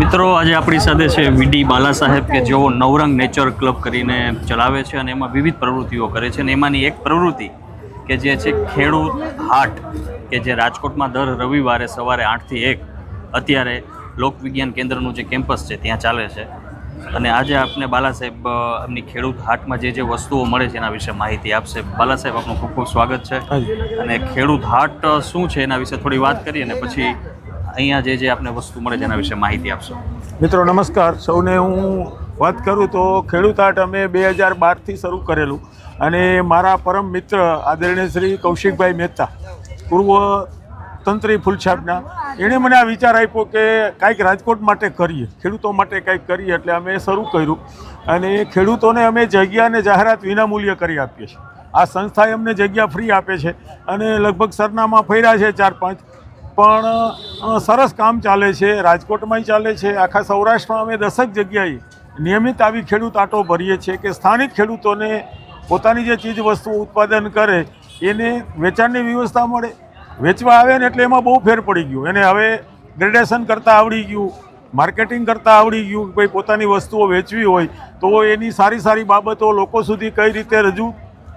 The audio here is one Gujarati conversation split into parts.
મિત્રો આજે આપણી સાથે છે વીડી બાલા સાહેબ કે જેઓ નવરંગ નેચર ક્લબ કરીને ચલાવે છે અને એમાં વિવિધ પ્રવૃત્તિઓ કરે છે અને એમાંની એક પ્રવૃત્તિ કે જે છે ખેડૂત હાટ કે જે રાજકોટમાં દર રવિવારે સવારે આઠથી એક અત્યારે લોકવિજ્ઞાન કેન્દ્રનું જે કેમ્પસ છે ત્યાં ચાલે છે. અને આજે આપને બાલા સાહેબ એમની ખેડૂત હાટમાં જે જે વસ્તુઓ મળે છે એના વિશે માહિતી આપશે. બાલા સાહેબ આપનું ખૂબ ખૂબ સ્વાગત છે. અને ખેડૂત હાટ શું છે એના વિશે થોડી વાત કરીએ અને પછી અહીંયા જે જે આપને વસ્તુ મળે તેના વિશે માહિતી આપશો. મિત્રો, નમસ્કાર. સૌને હું વાત કરું તો ખેડૂત આર્ટ અમે બે હજાર બારથી શરૂ કરેલું અને મારા પરમ મિત્ર આદરણીય શ્રી કૌશિકભાઈ મહેતા, પૂર્વ તંત્રી ફૂલછાપના, એણે મને આ વિચાર આપ્યો કે કાંઈક રાજકોટ માટે કરીએ, ખેડૂતો માટે કાંઈક કરીએ, એટલે અમે શરૂ કર્યું. અને ખેડૂતોને અમે જગ્યાને જાહેરાત વિનામૂલ્ય કરી આપીએ છીએ. આ સંસ્થાએ અમને જગ્યા ફ્રી આપે છે અને લગભગ સરનામા ફર્યા છે ચાર પાંચ. પણ સરસ કામ ચાલે છે, રાજકોટમાંય ચાલે છે, આખા સૌરાષ્ટ્રમાં અમે દસેક જગ્યાએ નિયમિત આવી ખેડૂત આટો ભરીએ છીએ કે સ્થાનિક ખેડૂતોને પોતાની જે ચીજ વસ્તુ ઉત્પાદન કરે, એને વેચાણની વ્યવસ્થા મળે. વેચવા આવે ને એટલે એમાં બહુ ફેર પડી ગયો. એને હવે ગ્રેડેશન કરતાં આવડી ગયું, માર્કેટિંગ કરતાં આવડી ગયું ભાઈ પોતાની વસ્તુઓ વેચવી હોય, તો એની સારી સારી બાબતો લોકો સુધી કઈ રીતે રજૂ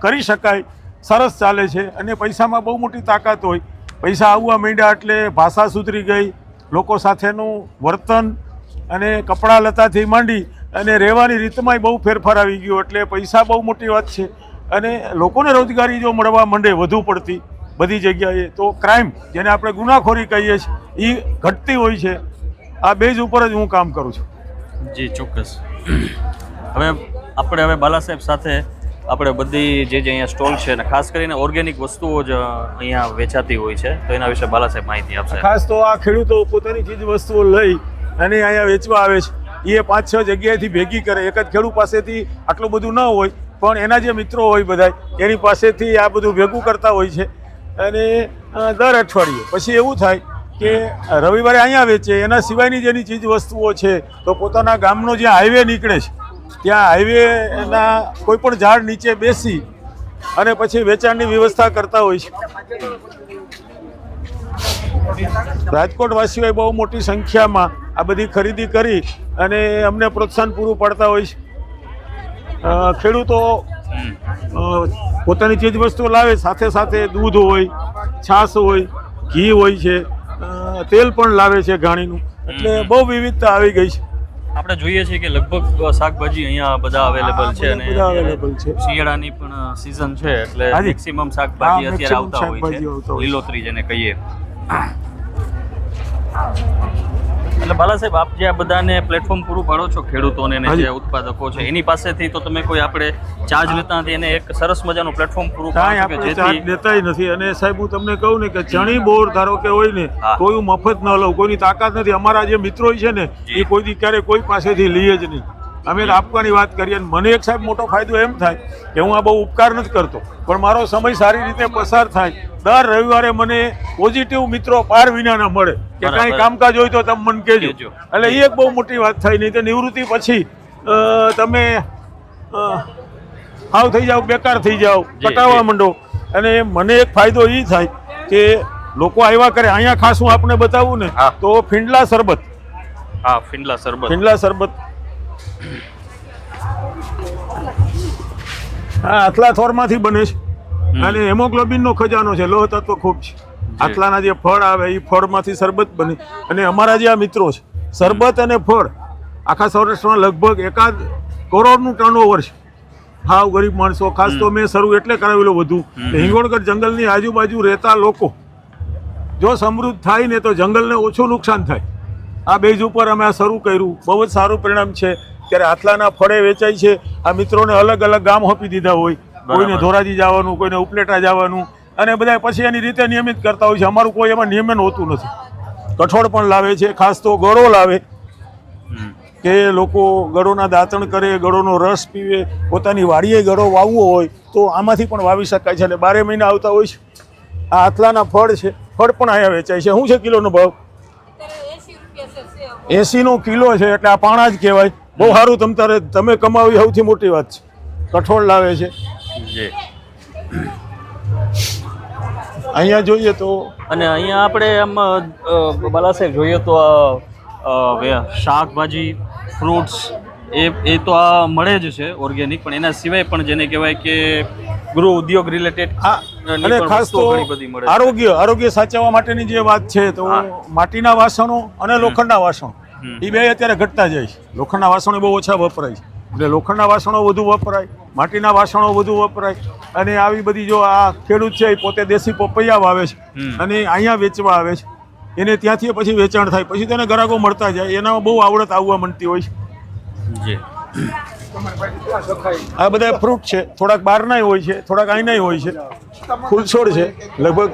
કરી શકાય, સરસ ચાલે છે અને પૈસામાં બહુ મોટી તાકાત હોય. પૈસા આવવા માંડ્યા એટલે ભાષા સુધરી ગઈ. લોકો સાથેનું વર્તન અને કપડાં લતાથી માંડી અને રહેવાની રીતમાંય બહુ ફેરફાર આવી ગયો એટલે પૈસા બહુ મોટી વાત છે. અને લોકોને રોજગારી જો મળવા માંડે વધુ પડતી બધી જગ્યાએ, તો ક્રાઇમ જેને આપણે ગુનાખોરી કહીએ છીએ એ ઘટતી હોય છે. આ બેઝ ઉપર જ હું કામ કરું છું. જી, ચોક્કસ. હવે આપણે હવે બાલા સાહેબ સાથે આપણે બધી જે જે અહીંયા સ્ટોલ છે અને ખાસ કરીને ઓર્ગેનિક વસ્તુઓ જ અહીંયા વેચાતી હોય છે, તો એના વિશે બાલા સાહેબ માહિતી આપશે. ખાસ તો આ ખેડૂતો પોતાની ચીજ વસ્તુઓ લઈ અને અહીંયા વેચવા આવે છે. એ પાંચ છ જગ્યાએથી ભેગી કરે. એક જ ખેડૂત પાસેથી આટલું બધું ન હોય, પણ એના જે મિત્રો હોય બધા એની પાસેથી આ બધું ભેગું કરતા હોય છે. અને દર અઠવાડિયે. પછી એવું થાય કે રવિવારે અહીંયા વેચે, એના સિવાયની જેની ચીજ વસ્તુઓ છે, તો પોતાના ગામનો જે હાઈવે નીકળે છે ત્યાં હાઈવેના કોઈ પણ ઝાડ નીચે બેસી અને પછી વેચાણની વ્યવસ્થા કરતા હોય છે. રાજકોટ વાસીઓએ બહુ મોટી સંખ્યામાં આ બધી ખરીદી કરી અને અમને પ્રોત્સાહન પૂરું પાડતા હોય છે. ખેડૂતો પોતાની ચીજવસ્તુઓ લાવે સાથે સાથે દૂધ હોય છાશ હોય ઘી હોય છે. તેલ પણ લાવે છે ઘાણીનું. એટલે બહુ વિવિધતા આવી ગઈ છે. આપણે જોઈએ છીએ કે લગભગ શાકભાજી અહીંયા બધા અવેલેબલ છે અને બધા available છે. શિયાળાની પણ સીઝન છે એટલે. મેક્સિમમ શાકભાજી અત્યારે આવતા હોય છે હોય છે. લીલોતરી જેને કહીએ એટલે બાલા સાહેબ આપ જે આ બધાને પ્લેટફોર્મ પૂરું પાડો છો ખેડૂતોને અને જે ઉત્પાદકો છે એની પાસેથી તો તમે કોઈ આપણે ચાર્જ લેતા નથી એને એક સરસ મજાનું પ્લેટફોર્મ પૂરું પાડો છો કે ચાર્જ દેતાય નથી. અને સાહેબ હું તમને કહું ને કે ચણી બોર ધારો કે હોય ને કોઈ હું મફત ન લઉં કોઈની તાકાત નથી. અમારા જે મિત્રો છે ને એ કોઈ દી ક્યારે કોઈ પાસેથી લઈએ જ નહીં. અમે આપવાની વાત કરીએ અને મને એક સાહેબ મોટો ફાયદો એમ થાય કે હું આ બહુ ઉપકાર નથી કરતો પણ મારો સમય સારી રીતે પસાર થાય. દર રવિવારે મને પોઝિટિવ મિત્રો પાર વિનાના મળે. કે. કાંઈ કામકાજ હોય તો તમે મને કહેજો. એટલે એ એક બહુ મોટી વાત થાય નહીં તો નિવૃત્તિ પછી તમે હાવ થઈ જાવ બેકાર થઈ જાવ કટાવવા માંડો. અને મને એક ફાયદો એ થાય કે લોકો આવ્યા કરે. અહીંયા ખાસ હું આપને બતાવું ને. તો ફિંડલા શરબત. હા ફિંડલા સરબત ફિંડલા શરબત. હા આટલા થોરમાંથી બને છે. અને હેમોગ્લોબિનનો ખજાનો છે લોહ તત્વ ખૂબ છે. આટલાના જે ફળ આવે એ ફળમાંથી શરબત બને. અને અમારા જે આ મિત્રો છે શરબત અને ફળ આખા સૌરાષ્ટ્રમાં લગભગ એકાદ કરોડનું ટર્નઓવર છે. હાવ ગરીબ માણસો ખાસ તો મેં શરૂ એટલે કરાવેલું વધુ હમ. હિંગોળગઢ જંગલની આજુબાજુ રહેતા લોકો જો સમૃદ્ધ થાય ને તો જંગલને ઓછું નુકસાન થાય. આ બેઝ ઉપર અમે આ શરૂ કર્યું. બહુ જ સારું પરિણામ છે. ત્યારે આટલાના ફળે વેચાય છે. આ મિત્રોને અલગ અલગ ગામ આપી દીધા હોય. કોઈને ધોરાજી જવાનું, કોઈને ઉપલેટા જવાનું અને બધા પછી એની રીતે નિયમિત કરતા હોય છે. અમારું કોઈ એમાં નિયમન હોતું નથી. કઠોળ પણ લાવે છે, ખાસ તો ગળો લાવે. કે લોકો ગળોના દાંતણ કરે, ગળોનો રસ પીવે, પોતાની વાડીએ ગળો વાવવો હોય તો આમાંથી પણ વાવી શકાય છે. એટલે બારે મહિના આવતા હોય છે, આ આટલાના ફળ છે, ફળ પણ અહીંયા વેચાય છે. શું છે કિલોનો ભાવ? એસીનો કિલો છે, એટલે આ પાણા જ કહેવાય. બહુ સારું તમ તારે, તમે કમાવી, સૌથી મોટી વાત છે. કઠોળ લાવે છે. જી. અહીંયા જોઈએ તો અને અહીંયા આપણે આમ અ, બાલા સાહેબ જોઈએ તો શાકભાજી ફ્રૂટ્સ એ એ તો આ મળે જ છે ઓર્ગેનિક પણ એના સિવાય પણ જેને કહેવાય કે ગૃહ ઉદ્યોગ રિલેટેડ અને ખાસ તો. આરોગ્ય આરોગ્ય સાચવવા માટેની જે વાત છે તો માટીના વાસણો અને લોખંડના વાસણો. એ બે અત્યારે ઘટતા જાય છે. લોખંડના વાસણો બહુ ઓછા વપરાય છે. એટલે લોખંડના વાસણો વધુ વપરાય માટીના વાસણો વધુ વપરાય. અને આવી બધી જો આ ખેડૂત છે એ પોતે દેશી પપૈયા વાવે છે અને અહીંયા વેચવા આવે છે. એને ત્યાંથી પછી વેચાણ થાય. પછી તેને ગ્રાહકો મળતા જાય. એનામાં બહુ આવડત આવવા માંડતી હોય છે. આ બધા ફ્રૂટ છે. થોડાક બહારનાય હોય છે થોડાક અહીંનાય હોય છે. ફૂલછોડ છે. લગભગ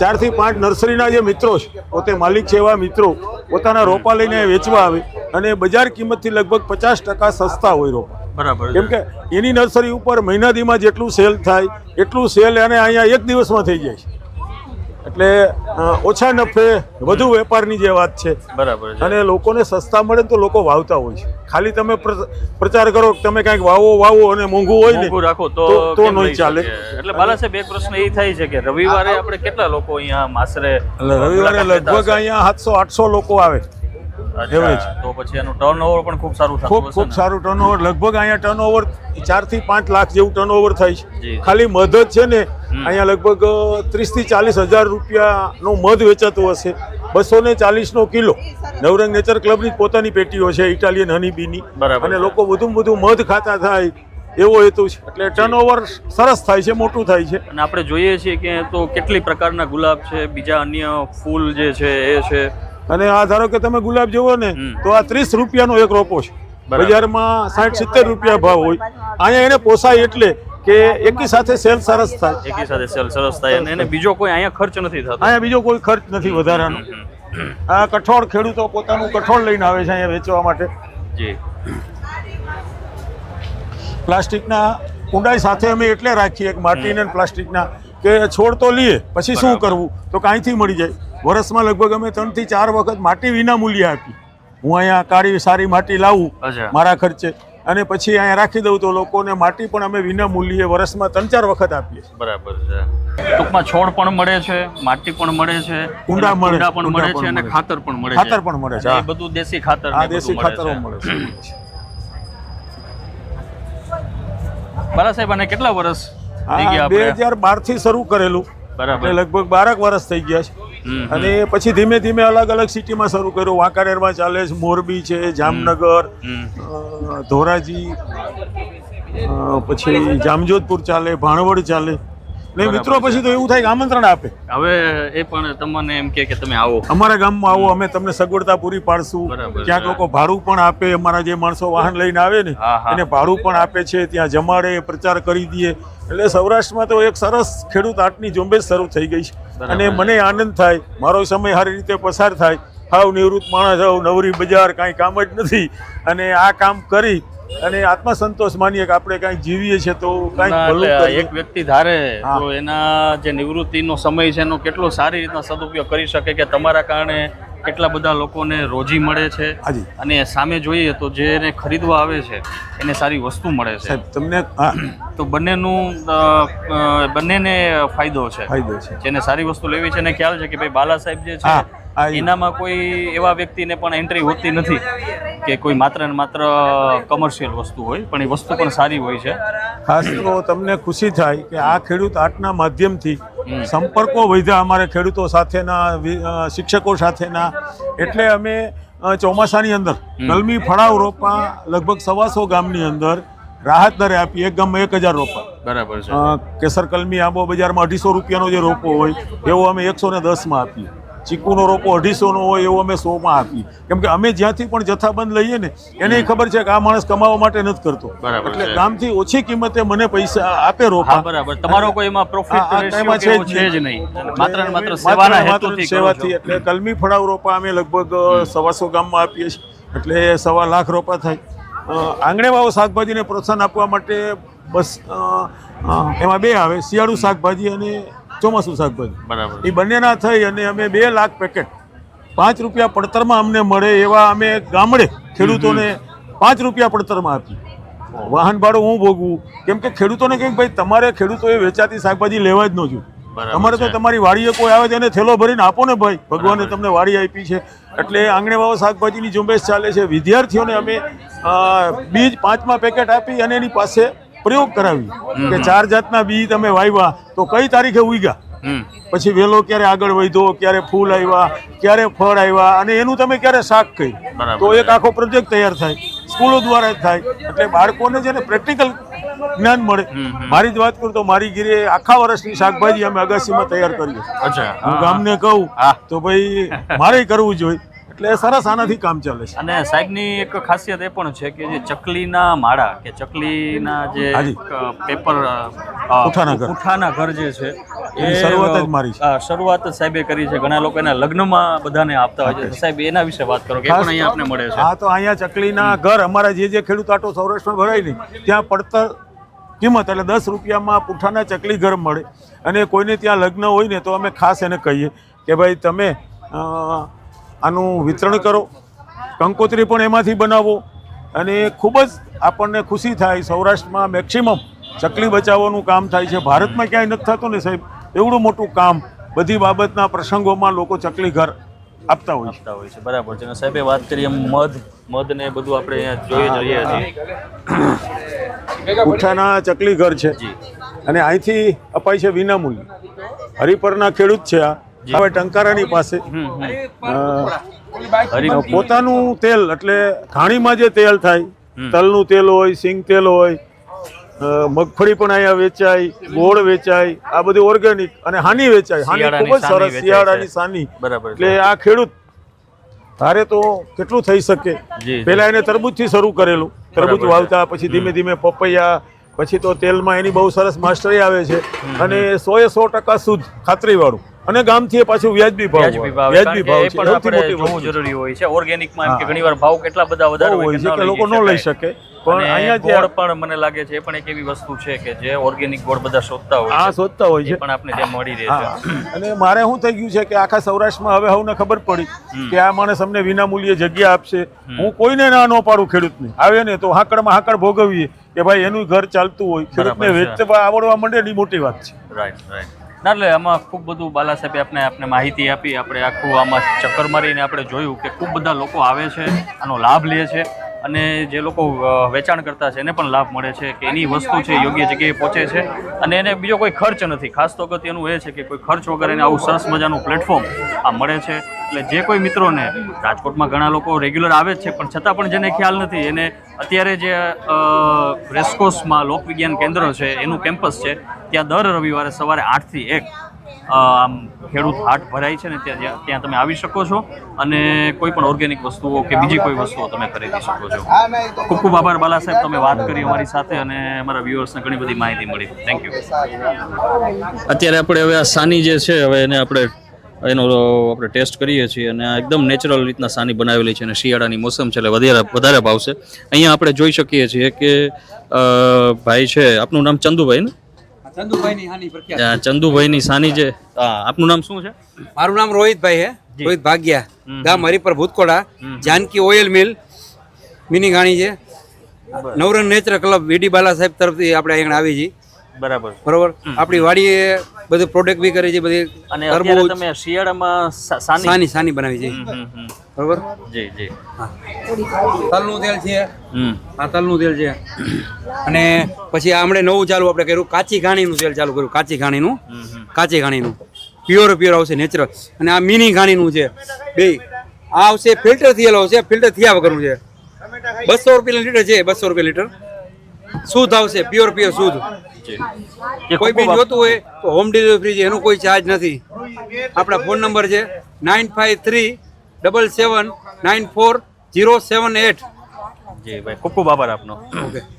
ચારથી પાંચ નર્સરીના જે મિત્રો છે પોતે માલિક છે એવા મિત્રો પોતાના રોપા લઈને વેચવા આવે. અને બજાર કિંમતથી લગભગ પચાસ ટકા સસ્તા હોય રોપા બરાબર કેમ કે એની નર્સરી ઉપર મહિનાદીમાં જેટલું સેલ થાય એટલું સેલ એને અહીંયા એક દિવસમાં થઈ જાય છે. એટલે ઓછા નફે વધુ વેપારની જે વાત છે બરાબર અને લોકોને સસ્તા મળે તો લોકો વાવતા હોય છે. ખાલી તમે પ્રચાર કરો તમે કાંઈક વાવો વાવો અને મોંઘું હોય ને રાખો તો તો- તો નહીં ચાલે. એટલે બાલા સાહેબ એક પ્રશ્ન એ થાય છે કે રવિવારે આપણે કેટલા લોકો અહીંયા માસરે રવિવારે લગભગ અહીંયા સાતસો આઠસો લોકો આવે. Average. તો પછી એનું ટર્નઓવર પણ ખૂબ સારું થતું ખૂબ ખૂબ સારું ટર્નઓવર લગભગ અહીંયા ટર્નઓવર ચારથી પાંચ લાખ જેવું ટર્નઓવર થાય છે. ખાલી મધ જ છે ને અહીંયા લગભગ ત્રીસથી ચાલીસ હજાર રૂપિયાનો મધ વેચાતું હશે. બસો ને ચાલીસનો કિલો. નવરંગ નેચર ક્લબની પોતાની પેટીઓ છે ઇટાલિયન હની બીની. બરાબર અને લોકો વધુમાં વધુ મધ ખાતા થાય એવો હેતુ છે. એટલે ટર્નઓવર સરસ થાય છે મોટું થાય છે. અને આપણે જોઈએ છીએ કે તો કેટલી પ્રકારના ગુલાબ છે બીજા અન્ય ફૂલ જે છે એ છે. અને આ ધારો કે તમે ગુલાબ જુઓ ને તો આ ત્રીસ રૂપિયાનો એક રોપો છે. બજારમાં સાઠ સિત્તેર રૂપિયા ભાવ હોય. અહીંયા એને પોસાય એટલે કે એકી સાથે સેલ સરસ થાય. એકી સાથે સેલ સરસ થાય અને એને બીજો કોઈ અહીંયા ખર્ચ નથી થતો. અહીંયા બીજો કોઈ ખર્ચ નથી વધારાનો. આ કઠોળ ખેડૂતો પોતાનું કઠોળ લઈને આવે છે અહીંયા વેચવા માટે. જી. પ્લાસ્ટિકના ઊંડાઈ સાથે અમે એટલે રાખીએ માટીને પ્લાસ્ટિકના કે છોડ તો લઈએ પછી શું કરવું? તો કાંઈથી મળી જાય. વર્ષમાં લગભગ અમે ત્રણથી ચાર વખત માટી વિના મૂલ્ય આપી. હું અહીંયા કાળી સારી માટી લાવું મારા ખર્ચે. અને પછી અહીંયા રાખી દઉં તો લોકોને માટી પણ અમે વિના મૂલ્યે વર્ષમાં ત્રણ ચાર વખત આપીએ બરાબર છે. ટૂંકમાં છોડ પણ મળે છે માટી પણ મળે છે કુંડા મળે, પણ મળે છે અને ખાતર પણ મળે છે. ખાતર પણ મળે છે, એ બધું દેશી ખાતર આ દેશી ખાતરો. મળે છે. બાલા સાહેબ અને કેટલા વર્ષ થઈ ગયા બે આપણે? હજાર બારથી શરૂ કરેલું. બરાબર. લગભગ બારક વર્ષ થઈ ગયા છે. અને પછી ધીમે ધીમે અલગ અલગ સિટીમાં શરૂ કર્યું. વાંકાનેરમાં ચાલે છે મોરબી છે જામનગર ધોરાજી પછી જામજોધપુર ચાલે ભાણવડ ચાલે. ને મિત્રો પછી તો એવું થાય કે આમંત્રણ આપે. હવે એ પણ તમને એમ કે કે તમે આવો. અમારા ગામમાં આવો અમે તમને સગવડતા પૂરી પાડશું. ક્યાંક લોકો ભાડું પણ આપે અમારા જે માણસો વાહન લઈને આવે ને. એને ભાડું પણ આપે છે ત્યાં જમાડે પ્રચાર કરી દઈએ. એટલે સૌરાષ્ટ્રમાં તો એક સરસ ખેડૂત આર્ટની ઝુંબેશ શરૂ થઈ ગઈ છે. અને મને આનંદ થાય મારો સમય સારી રીતે પસાર થાય. હાવ નિવૃત્ત માણસ હાવ નવરી બજાર કાંઈ કામ જ નથી. અને આ કામ કરી અને આત્મસંતોષ માનીએ કે આપણે કાંઈક જીવીએ છીએ તો કાંઈક. એક વ્યક્તિ ધારે તો એના જે નિવૃત્તિનો સમય છે એનો કેટલો સારી રીતના સદુપયોગ કરી શકે કે તમારા કારણે કેટલા બધા લોકોને રોજી મળે છે અને સામે જોઈએ તો જેને ખરીદવા આવે છે એને સારી વસ્તુ મળે છે. તમને તો બંનેનું બંનેને ફાયદો છે. ફાયદો છે. જેને સારી વસ્તુ લેવી છે એને ખ્યાલ છે કે ભાઈ બાલા સાહેબ જે છે એનામાં કોઈ એવા વ્યક્તિને પણ એન્ટ્રી હોતી નથી કે કોઈ માત્ર ને માત્ર કમર્શિયલ વસ્તુ હોય પણ એ વસ્તુ પણ સારી હોય છે. ખાસ તો તમને ખુશી થાય કે આ ખેડૂત આર્ટના માધ્યમથી. સંપર્કો વધ્યા અમારે ખેડૂતો સાથેના શિક્ષકો સાથેના. એટલે અમે ચોમાસાની અંદર. કલમી ફળાવ રોપા લગભગ સવાસો ગામની અંદર રાહત દરે આપી. એક ગામમાં એક હજાર રોપા. બરાબર કેસર કલમી આંબો બજારમાં અઢીસો રૂપિયાનો જે રોપો હોય એવો અમે એકસો ને દસમાં આપીએ. ચીકુનો રોપો અઢીસોનો હોય એવો અમે સોમાં આપીએ કેમ કે અમે જ્યાંથી પણ જથ્થાબંધ લઈએ ને એને ખબર છે કે આ માણસ કમાવા માટે નથી કરતો. બરાબર એટલે ગામથી ઓછી કિંમતે મને પૈસા આપે રોપા. બરાબર. તમારો કોઈ એમાં પ્રોફિટ છે જ નહીં. માત્ર માત્ર માત્ર સેવાના હેતુથી સેવાથી એટલે કલમી ફળાવ રોપા અમે લગભગ સવાસો ગામમાં આપીએ છીએ. એટલે સવા લાખ રોપા થાય. આંગણેવાળો શાકભાજીને પ્રોત્સાહન આપવા માટે બસ એમાં બે આવે. શિયાળુ શાકભાજી અને ચોમાસું શાકભાજી. બરાબર. એ બંનેના થઈ અને અમે બે લાખ પેકેટ પાંચ રૂપિયા પડતરમાં અમને મળે એવા અમે ગામડે ખેડૂતોને પાંચ રૂપિયા પડતરમાં આપી વાહન ભાડું હું ભોગવું? કેમ કે ખેડૂતોને કંઈક ભાઈ તમારે ખેડૂતોએ વેચાતી શાકભાજી લેવા જ ન જોઈએ. અમારે તો તમારી વાડીએ કોઈ આવે છે એને થેલો ભરીને આપો ને ભાઈ ભગવાને તમને વાડી આપી છે. એટલે આંગણે વાવો શાકભાજીની ઝુંબેશ ચાલે છે. વિદ્યાર્થીઓને અમે બીજ પાંચમા પેકેટ આપી અને એની પાસે પ્રયોગ કરાવી કે ચાર જાતના બીજ તમે વાવ્યા તો કઈ તારીખે ઉગ્યા? પછી વેલો ક્યારે આગળ વધ્યો ક્યારે ફૂલ આવ્યા ક્યારે ફળ આવ્યા અને એનું તમે ક્યારે શાક કર્યું? તો એક આખો પ્રોજેક્ટ તૈયાર થાય. સ્કૂલો દ્વારા જ થાય. એટલે બાળકોને છે ને પ્રેક્ટિકલ જ્ઞાન મળે. મારી જ વાત કરું તો મારી ગીરે આખા વર્ષની શાકભાજી અમે અગાસીમાં તૈયાર કરીએ. હું ગામને કહું તો ભાઈ મારે કરવું જોઈએ એટલે સરસ આનાથી કામ ચાલે છે. અને સાહેબની એક ખાસિયત એ પણ છે કે જે ચકલીના માળા કે ચકલીના જે પેપર પૂઠાના ઘર. પૂઠાના ઘર જે છે એ શરૂઆત જ મારી છે. શરૂઆત સાહેબે કરી છે. ઘણા લોકો એના લગ્નમાં બધાને આપતા હોય છે. સાહેબ એના વિશે વાત કરો કે પણ અહીંયા આપને મળે છે? હા તો અહીંયા ચકલીના ઘર અમારા જે જે ખેડૂત આટો સૌરાષ્ટ્રમાં ભરાય નહીં ત્યાં પડતર કિંમત એટલે દસ રૂપિયામાં પુઠાના ચકલી ઘર મળે. અને કોઈને ત્યાં લગ્ન હોય ને તો અમે ખાસ એને કહીએ કે ભાઈ તમે આનું વિતરણ કરો કંકોત્રી પણ એમાંથી બનાવો. અને ખૂબ જ આપણને ખુશી થાય સૌરાષ્ટ્રમાં મેક્સિમમ ચકલી બચાવવાનું કામ થાય છે. ભારતમાં ક્યાંય નથી થતું ને સાહેબ એવડું મોટું કામ બધી બાબતના પ્રસંગોમાં લોકો ચકલી ઘર આપતા હોય આપતા હોય છે બરાબર છે. સાહેબ વાત કરીએ મધ મધ ને બધું આપણે અહીંયા જોઈએ જોઈએ છીએ. ઉઠાના ચકલી ઘર છે. અને અહીંથી અપાય છે વિનામૂલ્ય. હરિપરના ખેડૂત છે આ. હવે ટંકારાની પાસે. પોતાનું તેલ એટલે ઘાણીમાં જે તેલ થાય તલનું તેલ હોય સિંગ તેલ હોય મગફળી પણ અહીંયા વેચાય ગોળ વેચાય આ બધું ઓર્ગેનિક અને હાની વેચાય. હાની ખૂબ જ સરસ શિયાળાની. સાની. બરાબર એટલે આ ખેડૂત તારે તો કેટલું થઈ શકે. પેલા પહેલા એને તરબૂચથી શરૂ કરેલું. તરબૂચ વાવતા પછી ધીમે ધીમે પપૈયા પછી તો તેલમાં એની બહુ સરસ માસ્ટરી આવે છે. અને સો એ સો ટકા શુદ્ધ ખાતરી વાળું અને ગામથી એ પાછું વ્યાજબી ભાવ વ્યાજબી ભાવ છે સૌથી મોટી વસ્તુ જરૂરી હોય છે. ઓર્ગેનિકમાં એમ કે ઘણીવાર ભાવ કેટલા બધા વધારે હોય છે કે લોકો ન લઈ શકે. પણ અહીંયા ગોળ પણ મને લાગે છે એ પણ એક એવી વસ્તુ છે કે જે ઓર્ગેનિક ગોળ બધા શોધતા હોય આ શોધતા હોય છે. પણ આપણે ત્યાં મળી રહે છે. અને મારે શું થઈ ગયું છે કે આખા સૌરાષ્ટ્રમાં હવે હવને ખબર પડી કે આ માણસ અમને વિનામૂલ્યે જગ્યા આપશે. હું કોઈને ના ન પાડું ખેડૂતને. આવે ને તો હાકડમાં હાકડ ભોગવીએ કે ભાઈ એનું ઘર ચાલતું હોય. ખેડૂતને વેચવા આવડવા માંડે એની મોટી વાત છે. રાઈટ રાઈટ ના, એટલે આમાં ખૂબ બધું બાલા સાહેબે આપણે આપણે માહિતી આપી. આપણે આખું આમાં ચક્કર મારીને આપણે જોયું કે ખૂબ બધા લોકો આવે છે, આનો લાભ લે છે અને જે લોકો વેચાણ કરતા છે એને પણ લાભ મળે છે કે એની વસ્તુ છે યોગ્ય જગ્યાએ પહોંચે છે. અને એને બીજો કોઈ ખર્ચ નથી. ખાસ તો અગત્યનું એ છે કે કોઈ ખર્ચ વગર એને આવું સરસ મજાનું પ્લેટફોર્મ આ મળે છે. એટલે જે કોઈ મિત્રોને, રાજકોટમાં ઘણા લોકો રેગ્યુલર આવે છે, પણ છતાં પણ જેને ખ્યાલ નથી, એને અત્યારે જે રેસ્કોસમાં લોકવિજ્ઞાન કેન્દ્ર છે, એનું કેમ્પસ છે ત્યાં દર રવિવારે સવારે આઠથી એક આમ ખેડૂત હાટ ભરાય છે ને ત્યાં ત્યાં તમે આવી શકો છો. અને કોઈ પણ ઓર્ગેનિક વસ્તુઓ કે બીજી કોઈ વસ્તુઓ તમે ખરીદી શકો છો. ખૂબ ખૂબ આભાર બાલા સાહેબ, તમે વાત કરી અમારી સાથે અને અમારા વ્યુઅર્સને ઘણી બધી માહિતી મળી. થેન્ક યુ અત્યારે આપણે હવે આ સાની જે છે, હવે એને આપણે એનો આપણે ટેસ્ટ કરીએ છીએ અને એકદમ નેચરલ રીતના સાની બનાવેલી છે અને શિયાળાની મોસમ છે એટલે વધારે વધારે ભાવશે અહીંયા આપણે જોઈ શકીએ છીએ કે ભાઈ છે, આપનું નામ ચંદુભાઈ ને? ચંદુભાઈની હાની પ્રખ્યાત ચંદુભાઈની સાની જે આપનું નામ શું છે? મારું નામ રોહિતભાઈ હે રોહિત ભાગ્યા. ગામ Haripar Bhutkoda Janki oil mill mini ગાણી છે. નવરંગ નેચર ક્લબ વીડી બાલા સાહેબ તરફથી આપણે અહીંયા આવી છીએ. બરાબર. બરોબર? આપણી વાડીએ બધું પ્રોડક્ટ બી કરે છે બધી અને અત્યારે તમે શિયાળામાં સાની. સાની સાની બનાવી છે. બરોબર? જી જી. હા. તલનું તેલ છે. આ તલનું તેલ છે. અને પછી આમણે નવું ચાલુ આપણે કર્યું કાચી ઘાણીનું તેલ ચાલુ કર્યું કાચી ઘાણીનું. કાચી ઘાણીનું. પ્યોર પ્યોર આવશે નેચરલ અને આ મિની ઘાણીનું છે. બે. આ આવશે ફિલ્ટર થયેલો આવશે ફિલ્ટર થયા વગરનું છે. બસો રૂપિયા લીટર છે બસો રૂપિયા લીટર. શુદ્ધ આવશે પ્યોર પ્યોર શુદ્ધ. જી કે કોઈ બી જોતું હોય તો હોમ ડિલિવરી છે એનો કોઈ ચાર્જ નથી. આપણા ફોન નંબર છે nine five three double seven nine four zero seven eight જી ભાઈ ખૂબ ખૂબ આભાર આપનો.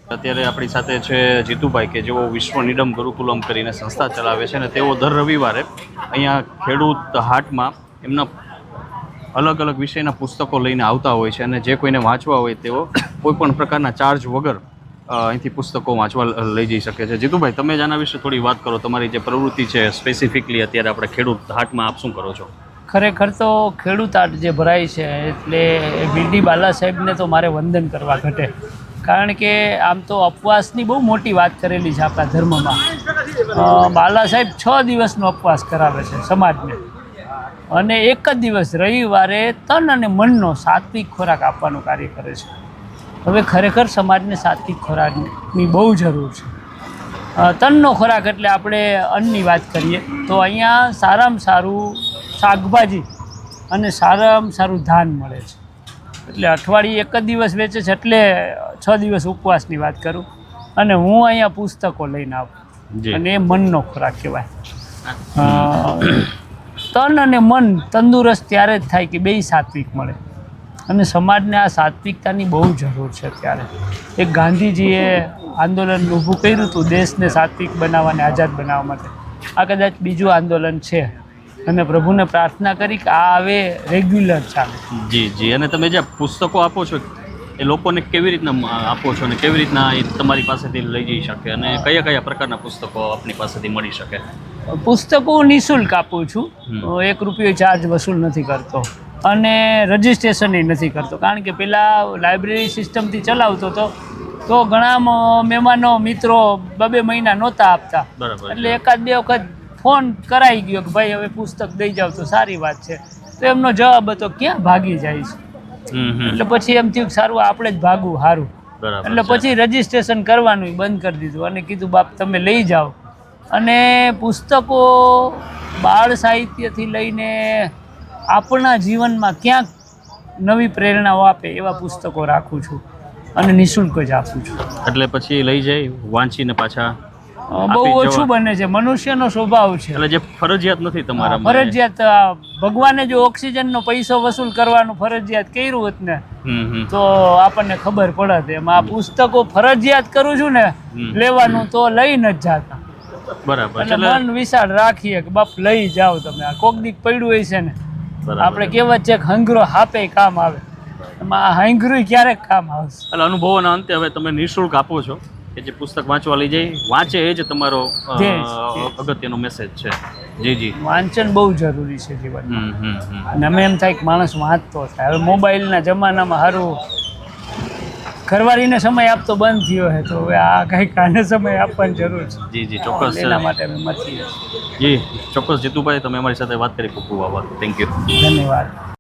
અત્યારે આપણી સાથે છે જીતુભાઈ કે જેઓ વિશ્વ નિડમ ગુરુકુલમ કરીને સંસ્થા ચલાવે છે અને તેઓ દર રવિવારે અહીંયા ખેડૂત હાટમાં એમના અલગ અલગ વિષયના પુસ્તકો લઈને આવતા હોય છે અને જે કોઈને વાંચવા હોય તેઓ કોઈપણ પ્રકારના ચાર્જ વગર અહીંથી પુસ્તકો વાંચવા લઈ જઈ શકે છે. જીતુભાઈ, તમે જ આના વિશે થોડી વાત કરો. તમારી જે પ્રવૃત્તિ છે સ્પેસિફિકલી અત્યારે આપણે ખેડૂત હાટમાં આપ શું કરો છો? ખરેખર તો ખેડૂત હાટ જે ભરાય છે, એટલે બીડી બાલા સાહેબને તો મારે વંદન કરવા ઘટે. કારણ કે આમ તો અપવાસની બહુ મોટી વાત કરેલી છે આપણા ધર્મમાં. બાલા સાહેબ છ દિવસનો અપવાસ કરાવે છે સમાજને. અને એક જ દિવસ, રવિવારે તન અને મનનો સાત્વિક ખોરાક આપવાનું કાર્ય કરે છે. હવે ખરેખર સમાજને સાત્વિક ખોરાકની બહુ જરૂર છે. તનનો ખોરાક એટલે આપણે અન્નની વાત કરીએ તો અહીંયા સારામાં સારું શાકભાજી અને સારામાં સારું ધાન મળે છે. એટલે અઠવાડિયે એક જ દિવસ વેચે છે એટલે છ દિવસ ઉપવાસની વાત કરું અને હું અહીંયા પુસ્તકો લઈને આવું અને એ મનનો ખોરાક કહેવાય. તન અને મન તંદુરસ્ત ત્યારે જ થાય કે બેય સાત્વિક મળે. અને સમાજને આ સાત્વિકતાની બહુ જરૂર છે અત્યારે. એક ગાંધીજીએ આંદોલન ઊભું કર્યું હતું દેશને સાત્વિક બનાવવાને આઝાદ બનાવવા માટે. આ કદાચ બીજું આંદોલન છે. અને પ્રભુને પ્રાર્થના કરી કે આ હવે રેગ્યુલર ચાલે. જી જી. અને તમે જે પુસ્તકો આપો છો એ લોકોને કેવી રીતના આપો છો અને કેવી રીતના એ તમારી પાસેથી લઈ જઈ શકે? અને કયા કયા પ્રકારના પુસ્તકો આપની પાસેથી મળી શકે? પુસ્તકો નિઃશુલ્ક આપું છું. એક રૂપિયો ચાર્જ વસૂલ નથી કરતો. અને રજિસ્ટ્રેશન નથી કરતો. કારણ કે પેલા લાઇબ્રેરી સિસ્ટમથી ચલાવતો હતો તો ઘણા મહેમાનો મિત્રો બબે મહિના નહોતા આપતા. એટલે એકાદ બે વખત ફોન કરાઈ ગયો કે ભાઈ હવે પુસ્તક દઈ જાવ તો સારી વાત છે. તો એમનો જવાબ હતો ક્યાં ભાગી જાય છે? એટલે પછી એમ થયું કે સારું આપણે જ ભાગવું સારું એટલે પછી રજિસ્ટ્રેશન કરવાનું બંધ કરી દીધું અને કીધું બાપ તમે લઈ જાઓ. અને પુસ્તકો બાળ સાહિત્યથી લઈને આપણા જીવનમાં ક્યાંક નવી પ્રેરણાઓ આપે એવા પુસ્તકો રાખું છું અને નિઃશુલ્ક જ આપું છું. એટલે પછી લઈ જાય વાંચીને પાછા બહુ ઓછું બને છે મનુષ્યનો સ્વભાવ છે. એટલે જે ફરજિયાત નથી તમારા ફરજિયાત ભગવાને જો ઓક્સિજનનો પૈસો વસૂલ કરવાનું ફરજિયાત કર્યું હોત ને તો આપણને ખબર પડત એમાં. આ પુસ્તકો ફરજિયાત કરું છું ને લેવાનું તો લઈ ન જાતા. બરાબર. એટલે મન વિશાળ રાખીએ કે બાપ લઈ જાઓ તમે. આ કોક દીક પડ્યું હોય છે ને. આપણે કહેવત છે કે હંગરો હાપે કામ આવે. એમાં આ હંગરું ક્યારેક કામ આવશે? એટલે અનુભવોના અંતે હવે તમે નિઃશુલ્ક આપો છો કે જે પુસ્તક વાંચવા લઈ જાય વાંચે એ જ તમારો અગત્યનો મેસેજ છે. જી જી. વાંચન બહુ જરૂરી છે જીવનમાં. અને અમે એમ થાય કે માણસ વાંચતો થાય. હવે મોબાઈલના જમાનામાં સારું ઘરવાળીને સમય આપતો બંધ થયો છે તો હવે આ કંઈક આને સમય આપવાની જરૂર છે. જી જી ચોક્કસ. એના માટે અમે મથીએ જી ચોક્કસ જીતુભાઈ તમે અમારી સાથે વાત કરી ખૂબ ખૂબ આભાર. થેન્ક યુ ધન્યવાદ.